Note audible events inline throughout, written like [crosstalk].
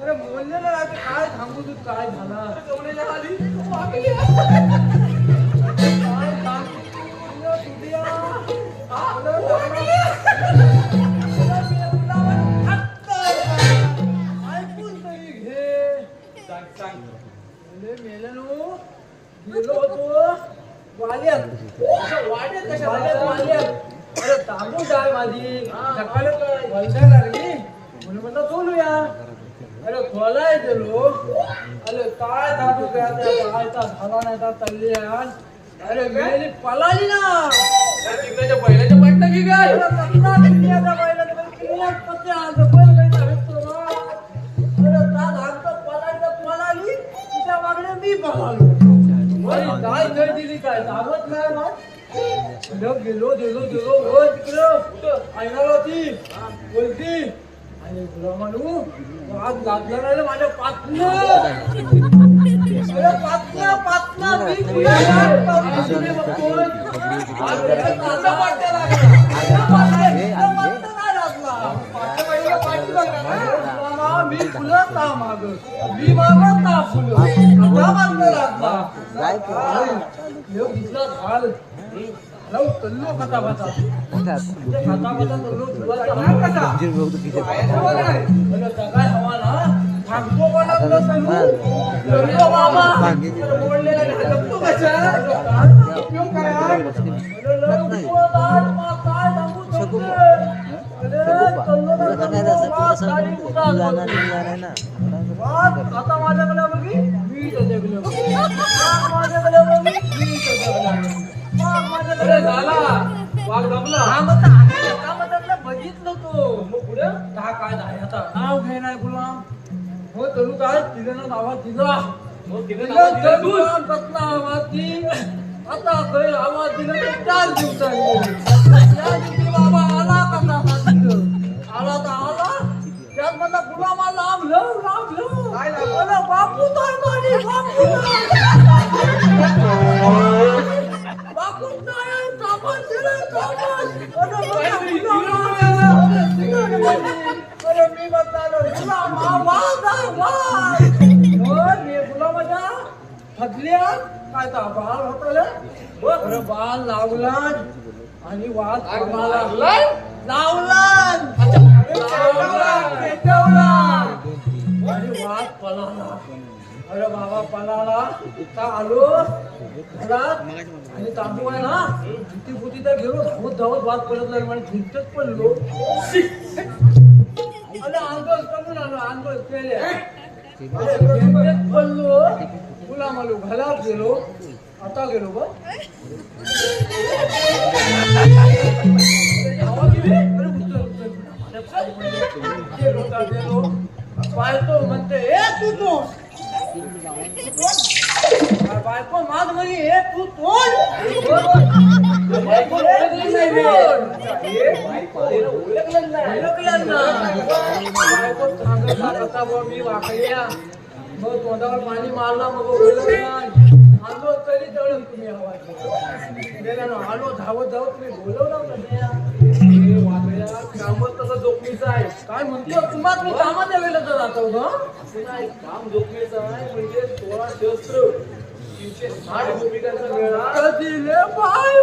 अरे ना काय थांबू तू काय झालं ऐकून तरी घे सांग सांग गेलो होतो अरे तांबू जाय माझी. सकाळी वैद्य लागली. म्हणून म्हणलं बोलूया. अरे खोलाय गेलो अरे काय दादू काय झाला नाही का चालली आहे. अरे मेली पळाली ना. तिकडच्या बैलाच्या की? काय अरे कसला दुनियाचा बैल आहे, पण किल्ल्यात पत्ते आणतो, बैल काही. अरे पळाली तर पळाली, तिच्या मागणे मी पळालो. काय दिली काय? धावत नाही बा. गेलो गेलो गेलो गेलो. हो तिकडं कुठं? बोलती. आणि तुला म्हणू आज लागला नाही माझ्या पातनं. अरे पातनं पातनं. मी तुला यार पातनं बघतोय. आज त्याचा कांदा पाट्या लागला. फुलं ता माग मी मागं ता फुलं आता मागं लागला ह्यो दिसला लव तल्लो खाता खाता खाता खाता तल्लो कसा म्हणलं, हवा ना थांबतो का ना सांगू? तल्लो बाबा बोललेला नाही, कशा? उपयोग काय काय सांगू तुमचे? गाडी कुठं आली? वास आता माझ्याकडे बघी वास माझ्याकडे बघी माझ्याकडे झाला. वाघ हा मग बघितलं तो. मग पुढे? काय झाले आता. नाव घे नाही गुलाम. हो तरू काय हो, तिने दिलं नाव दिलं तर तू. गुलाम कसला आवाज दी. आता आवाज दिला चार दिवसांनी. [laughs] दिवशी बाबा. आणि वाद लागला? लावला लावला पेटवला. आणि वाद पळाला अरे बाबा पळाला का आलो? घरात? आणि तांबू आहे ना? किती फुटी तर गेलो धावत धावत वाद पडत लागला. आणि भिंतच पडलो अरे आंदोल करून आलो. आंदोल केले. पडलो. तुला मालू घरात गेलो. आता गेलो बघ. बायको म्हणते ए तू बायको माग म्हणे ए तू बायको नाही ओळखलं बायको सांगत बुवा, मी वाकल्या मग तोंडावर पाणी मारला मग ओळखलं आलो तरी दळून तुम्ही हवा. ना आलो धावत धावत तुम्ही बोलवलं कामच तसं जोखमीचं आहे काय म्हणतो तुम्हाला मी कामाच्या वेळेला तर जातो ग काम जोखमीचं आहे म्हणजे सोळा शस्त्र तीनशे साठ भूमिकांचा मेळा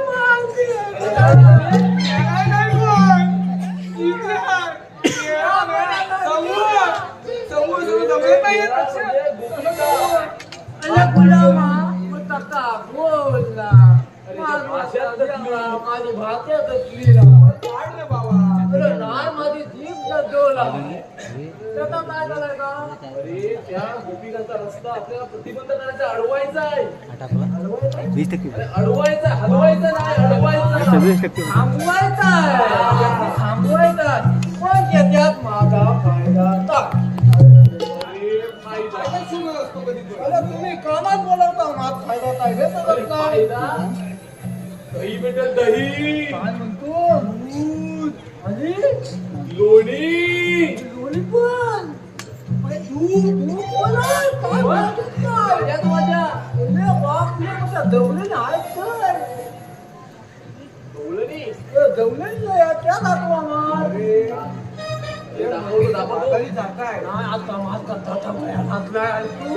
मारते. समोर. समोर भाषा माझी भाषा तसलीला काढ रे बाबा. अरे नाही माझी जीभ जगवला त्याचा काय करायचा अरे त्या गोपिकांचा रस्ता आपल्याला प्रतिबंध करायचा अडवायचा आहे. वीस टक्के. अरे अडवायचा हलवायचा नाही अडवायचा. टक्के थांबवायचा आहे. थांबवायचा आहे. पण त्याच्यात माझा फायदा अरे. अरे तुम्ही कामात बोलवता माझा फायदा काय हे काय फायदा? दही बेटा दही काय म्हणतो आणि लोणी लोणी पण दाखवलं दाखवलं तरी जाताय ना आता माझा दादा माझ्या हातला तू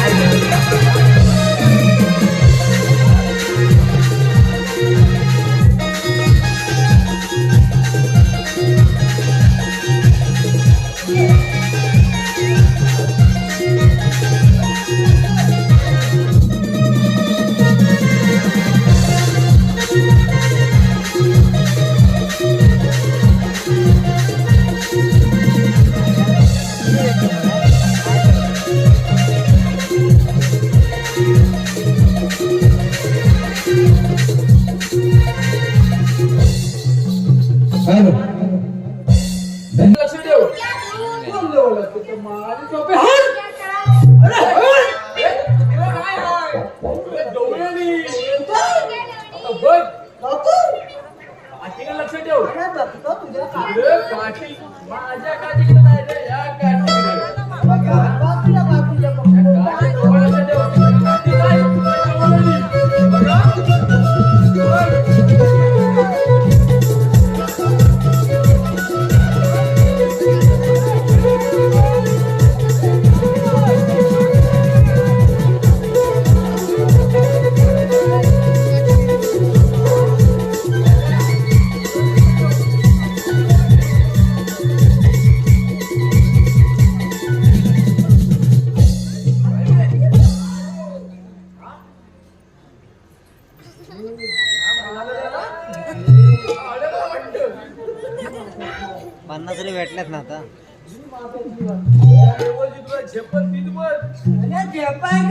झेपत बिदवत झेपत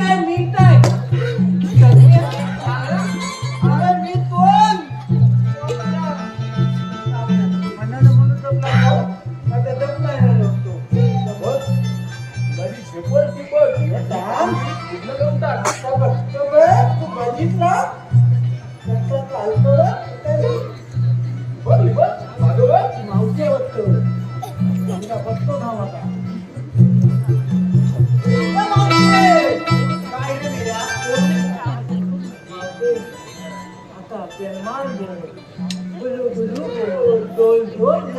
um, dois, dois.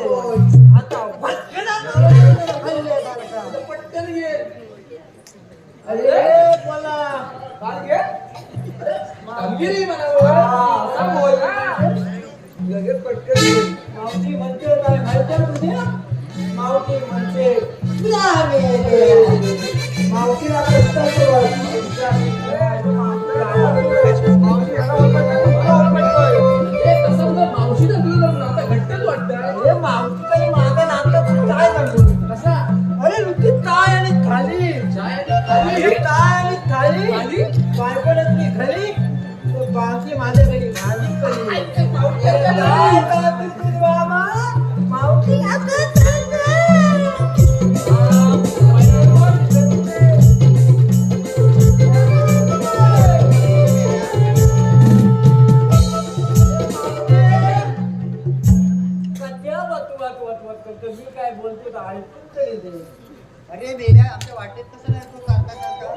अरे बेड्या आमच्या वाटेत कसं नाही तू काका काका?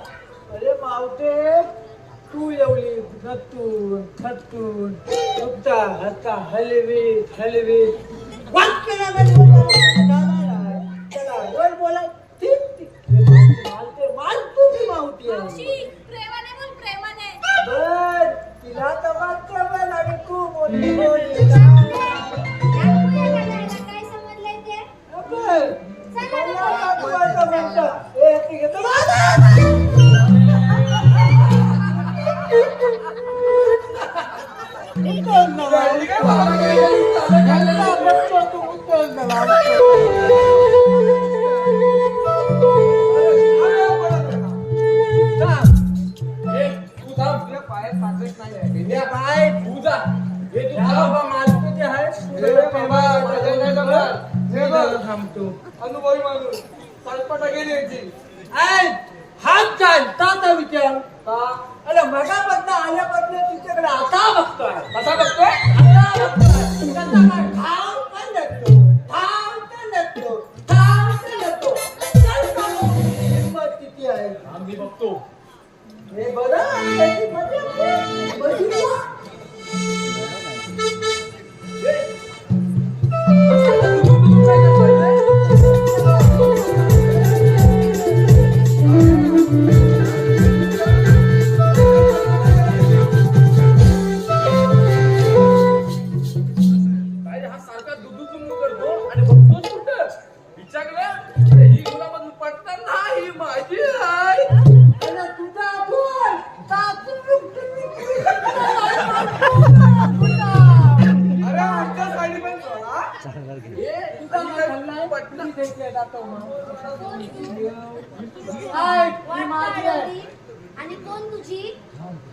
अरे मावते तू येवली खतून खतून हप्ता हत्ता हलवीत हलवीत. बोला. माल तू मावती माणूस अनुभवी माणूस सातपटा गेली होती. हात काय ताचा विचार. अरे मगा बदला आल्या बदला तुझ्याकडे आता बघतोय. कसा बघतोय? आता बघतोय. त्याचा काय घाव किंमत किती आहे? आम्ही बघतो. हे बरं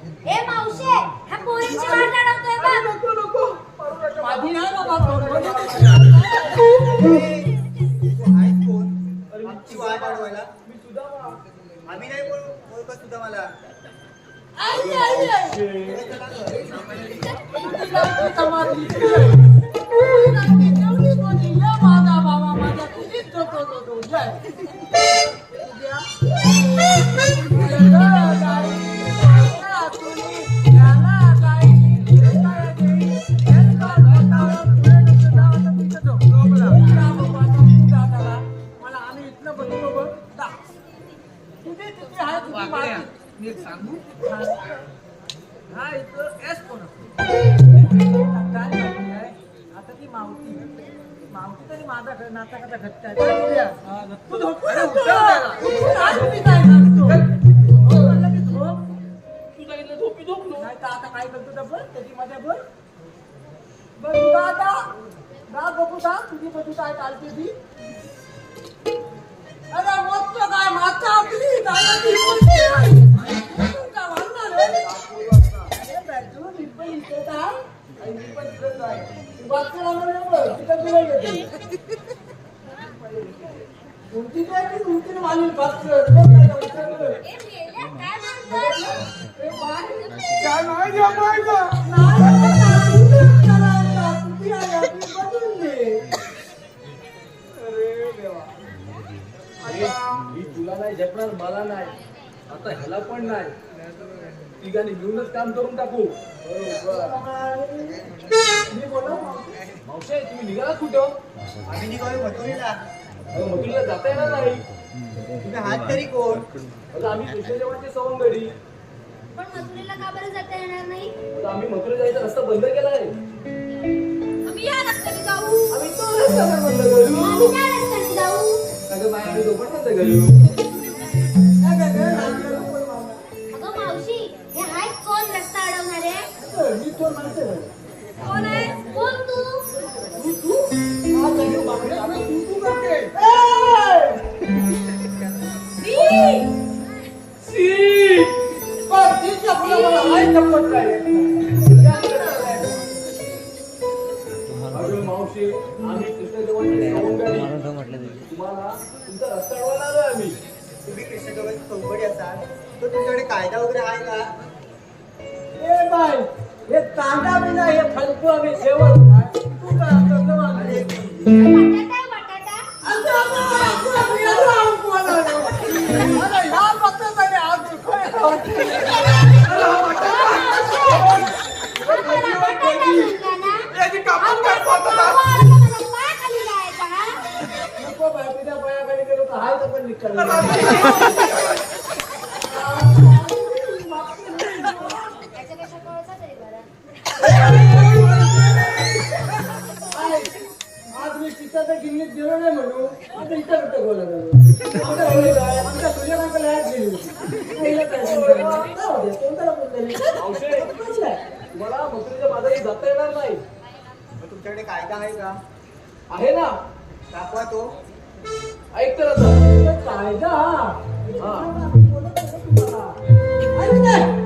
ए मावशे ह्या पोरींची वाट अडवतोय बघ. नको नको मारू नका. माझी नाही बाबा कोण वाट अडवायला मी सुद्धा आम्ही नाही बोल ओळखत सुद्धा मला? सांगू? हा इथं एस कोण? आता ती मावती. मावती तरी माझा नाता कसा घट्ट आहे? तू झोपू? हो की झोप. झोपी झोपलो. नाही तर आता काय करतो बघ त्याची मजा बघ बघ आता. जा बघू जा. तुझी बघू काय चालते ती? अरे मस्त काय? माता आपली. तू आणि मी पण इथेच आहे. नाही तिथं तुला काय ती काय नाही अरे मी तुला नाही झेपणार मला नाही आता ह्याला पण नाही तिघांनी मिळूनच काम करून टाकू मावशे तुम्ही निघाला कुठं आम्ही निघालो मथुरीला. अगं मथुरीला जाता येणार नाही. तुम्ही हात तरी कोण? आम्ही कृष्णदेवाची सवंगडी पण मथुरेला का बरं जाता येणार नाही? आता आम्ही मथुरा जायचा रस्ता बंद केलाय. आम्ही या रस्त्याने जाऊ. आम्ही तो रस्ता पण बंद करू. आम्ही त्या रस्त्याने जाऊ. अगं बाय आम्ही दोघं बंद करू. अडवणारे मी कोण आहे कोण तू तू तू आज तू तू करते ए! सी मला हाय मावशी आम्ही तुम्हाला तुमचा रस्ता अडवायला आम्ही तुम्ही कृष्णदेवाची चौकडी असाल तर तुमच्याकडे कायदा वगैरे आहे का आम्ही नाही. तू काय अरे बटाटा [laughs] तिथं तर गिरणीत गेलो नाही म्हणू. आता इथं कुठं बोलत आमच्या तुझ्या काकाला ऍड दिली पहिलं कोणत्याला फोन आहे? मला मसुरीच्या बाजारी जाता येणार नाही. तुमच्याकडे कायदा आहे का? आहे ना. दाखवा तो. ऐक तर कायदा? हा. बोलत आहे तुम्हाला? ऐक नाही.